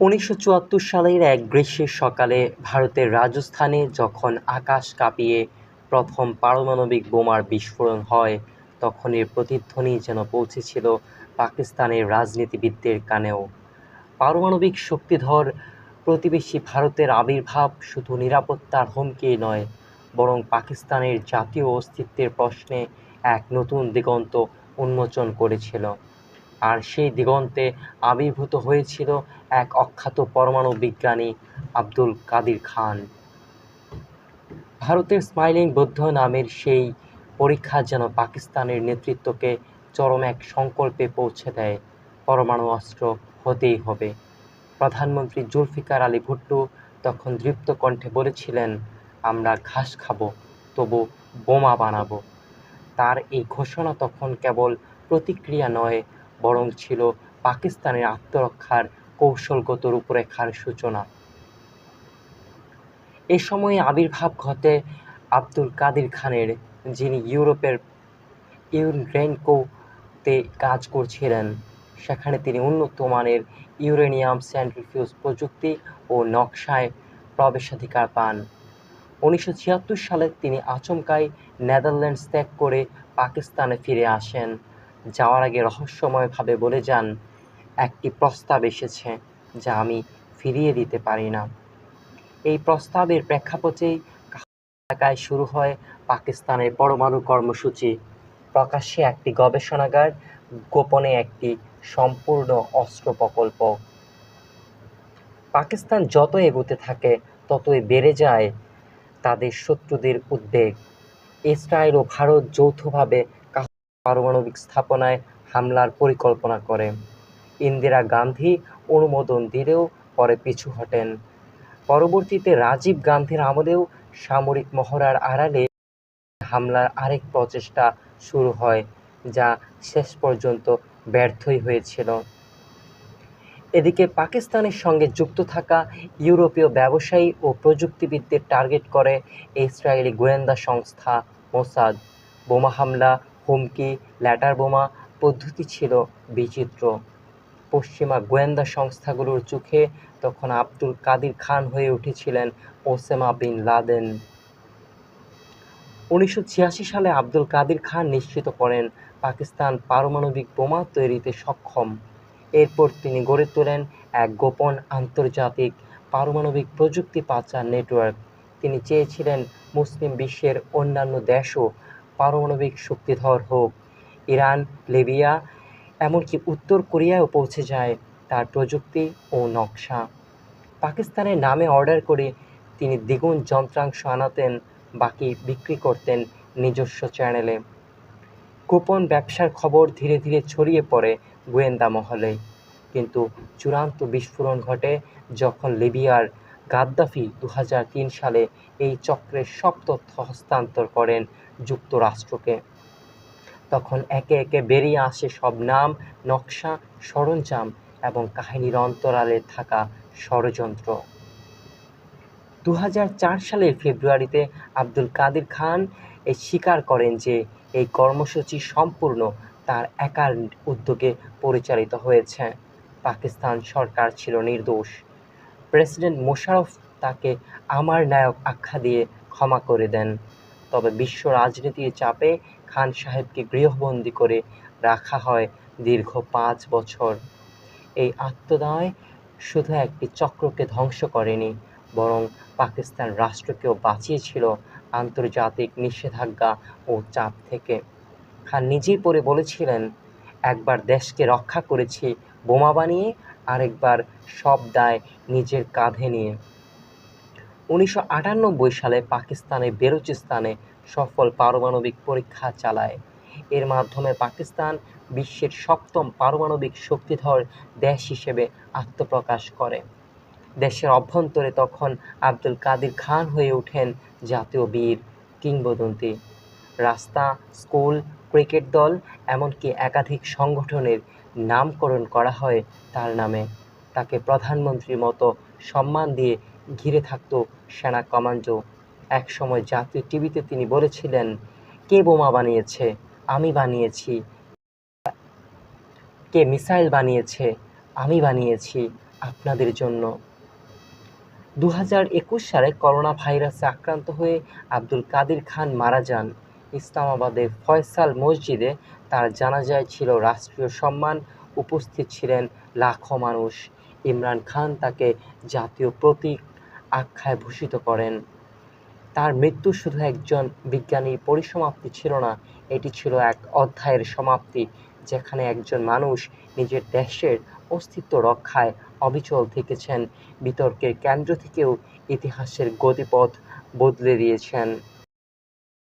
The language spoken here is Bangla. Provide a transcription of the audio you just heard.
উনিশশো চুয়াত্তর সালের এক গ্রীষ্মের সকালে ভারতের রাজস্থানে যখন আকাশ কাঁপিয়ে প্রথম পারমাণবিক বোমার বিস্ফোরণ হয় তখন এর প্রতিধ্বনি যেন পৌঁছেছিল পাকিস্তানের রাজনীতিবিদদের কানেও। পারমাণবিক শক্তিধর প্রতিবেশী ভারতের আবির্ভাব শুধু নিরাপত্তার হুমকি নয়, বরং পাকিস্তানের জাতীয় অস্তিত্বের প্রশ্নে এক নতুন দিগন্ত উন্মোচন করেছিল। আর সেই দিগন্তে আবির্ভূত হয়েছিল এক অখ্যাত পরমাণু বিজ্ঞানী আব্দুল কাদির খান। ভারতের স্মাইলিং বৌদ্ধ নামের সেই পরীক্ষা যেন পাকিস্তানের নেতৃত্বকে চরম এক সংকল্পে পৌঁছে দেয়। পরমাণু অস্ত্র হতেই হবে। প্রধানমন্ত্রী জুলফিকার আলী ভুট্টো তখন দৃপ্ত কণ্ঠে বলেছিলেন, আমরা ঘাস খাব, তবু বোমা বানাবো। তার এই ঘোষণা তখন কেবল প্রতিক্রিয়া নয় বরং ছিল পাকিস্তানের আত্মরক্ষার কৌশলগত রূপরেখার সূচনা। এ সময়ে আবির্ভাব ঘটে আব্দুল কাদির খানের, যিনি ইউরোপের ইউরেনকোতে কাজ করছিলেন। সেখানে তিনি উন্নত মানের ইউরেনিয়াম সেন্ট্রিফিউজ প্রযুক্তি ও নকশায় প্রবেশাধিকার পান। উনিশশো ছিয়াত্তর সালে তিনি আচমকাই নেদারল্যান্ডস ত্যাগ করে পাকিস্তানে ফিরে আসেন। যাওয়ার আগে রহস্যময়ভাবে বলে যান, একটি প্রস্তাব এসেছে যা আমি ফিরিয়ে দিতে পারি না। এই প্রস্তাবের প্রেক্ষাপটেই এলাকায় শুরু হয় পাকিস্তানের পরমাণু কর্মসূচি। প্রকাশ্যে একটি গবেষণাগার, গোপনে একটি সম্পূর্ণ অস্ত্র প্রকল্প। পাকিস্তান যত এগোতে থাকে, ততই বেড়ে যায় তাদের শত্রুদের উদ্বেগ। ইসরায়েল ও ভারত যৌথভাবে পারমাণবিক স্থাপনায় হামলার পরিকল্পনা করে। ইন্দিরা গান্ধী অনুমোদন দিলেও পরে পিছু হটেন। পরবর্তীতে রাজীব গান্ধীর আমলেও সামরিক মহড়ার আড়ালে হামলার আরেক প্রচেষ্টা শুরু হয়, যা শেষ পর্যন্ত ব্যর্থই হয়েছিল। এদিকে পাকিস্তানের সঙ্গে যুক্ত থাকা ইউরোপীয় ব্যবসায়ী ও প্রযুক্তিবিদদের টার্গেট করে ইসরায়েলি গোয়েন্দা সংস্থা মোসাদ। বোমা হামলা হুমকি ল্যাটার বোমা পদ্ধতি ছিল বিচিত্র। পশ্চিমা গোয়েন্দা সংস্থাগুলোর চোখে তখন আব্দুল কাদির খান হয়ে উঠেছিলেন ওসেমা বিন লাদেন। উনিশশো ছিয়াশি সালে আব্দুল কাদির খান নিশ্চিত করেন পাকিস্তান পারমাণবিক বোমা তৈরিতে সক্ষম। এরপর তিনি গড়ে তোলেন এক গোপন আন্তর্জাতিক পারমাণবিক প্রযুক্তি পাচার নেটওয়ার্ক। তিনি চেয়েছিলেন মুসলিম বিশ্বের অন্যান্য দেশও পারমাণবিক শক্তিধর হোক। ইরান, লিবিয়া, এমনকি উত্তর কোরিয়ায়ও পৌঁছে যায় তার প্রযুক্তি ও নকশা। পাকিস্তানের নামে অর্ডার করে তিনি দ্বিগুণ যন্ত্রাংশ আনাতেন, বাকি বিক্রি করতেন নিজস্ব চ্যানেলে। গোপন ব্যবসার খবর ধীরে ধীরে ছড়িয়ে পড়ে গোয়েন্দা মহলে। কিন্তু চূড়ান্ত বিস্ফোরণ ঘটে যখন লিবিয়ার গাদ্দাফি দু হাজার তিন সালে এই চক্রের সব তথ্য হস্তান্তর করেন যুক্তরাষ্ট্রকে। তখন একে একে বেরিয়ে আসে সব নাম, নকশা, সরঞ্জাম এবং কাহিনীর অন্তরালে থাকা ষড়যন্ত্র। দু হাজার চার সালের ফেব্রুয়ারিতে আব্দুল কাদির খান স্বীকার করেন যে এই কর্মসূচি সম্পূর্ণ তার একার উদ্যোগে পরিচালিত হয়েছে। পাকিস্তান সরকার ছিল নির্দোষ। প্রেসিডেন্ট মোশারফ তাকে আমার নায়ক আখ্যা দিয়ে ক্ষমা করে দেন। তবে বিশ্ব রাজনীতির চাপে খান সাহেবকে গৃহবন্দী করে রাখা হয় দীর্ঘ পাঁচ বছর। এই আত্মদায় শুধু একটি চক্রকে ধ্বংস করেনি, বরং পাকিস্তান রাষ্ট্রকেও বাঁচিয়েছিল আন্তর্জাতিক নিষেধাজ্ঞা ও চাপ থেকে। খান নিজেই পরে বলেছিলেন, একবার দেশকে রক্ষা করেছি বোমা বানিয়ে আরেকবার সব দায় নিজের কাঁধে নিয়ে। উনিশশো আটানব্বই সালে পাকিস্তানে বেলুচিস্তানে সফল পারমাণবিক পরীক্ষা চালায়। এর মাধ্যমে পাকিস্তান বিশ্বের সপ্তম পারমাণবিক শক্তিধর দেশ হিসেবে আত্মপ্রকাশ করে। দেশের অভ্যন্তরে তখন আব্দুল কাদির খান হয়ে ওঠেন জাতীয় বীর কিংবদন্তি। রাস্তা, স্কুল, ক্রিকেট দল, এমনকি একাধিক সংগঠনের নামকরণ করা হয় তার নামে। তাকে প্রধানমন্ত্রীর মতো সম্মান দিয়ে ঘিরে থাকত সেনা কমান্ডো। একসময় জাতীয় টিভিতে তিনি বলেছিলেন, কে বোমা বানিয়েছে? আমি বানিয়েছি। কে মিসাইল বানিয়েছে? আমি বানিয়েছি আপনাদের জন্য। দু হাজার একুশ সালে করোনা ভাইরাসে আক্রান্ত হয়ে আব্দুল কাদির খান মারা যান। ইসলামাবাদের ফয়সাল মসজিদে তার জানাজায় ছিল রাষ্ট্রীয় সম্মান। উপস্থিত ছিলেন লাখো মানুষ। ইমরান খান তাকে জাতীয় প্রতীক আখ্যায় ভূষিত করেন। তার মৃত্যু শুধু একজন বিজ্ঞানীর পরিসমাপ্তি ছিল না, এটি ছিল এক অধ্যায়ের সমাপ্তি, যেখানে একজন মানুষ নিজের দেশের অস্তিত্ব রক্ষায় অবিচল থেকেছেন। বিতর্কের কেন্দ্র থেকেও ইতিহাসের গতিপথ বদলে দিয়েছেন।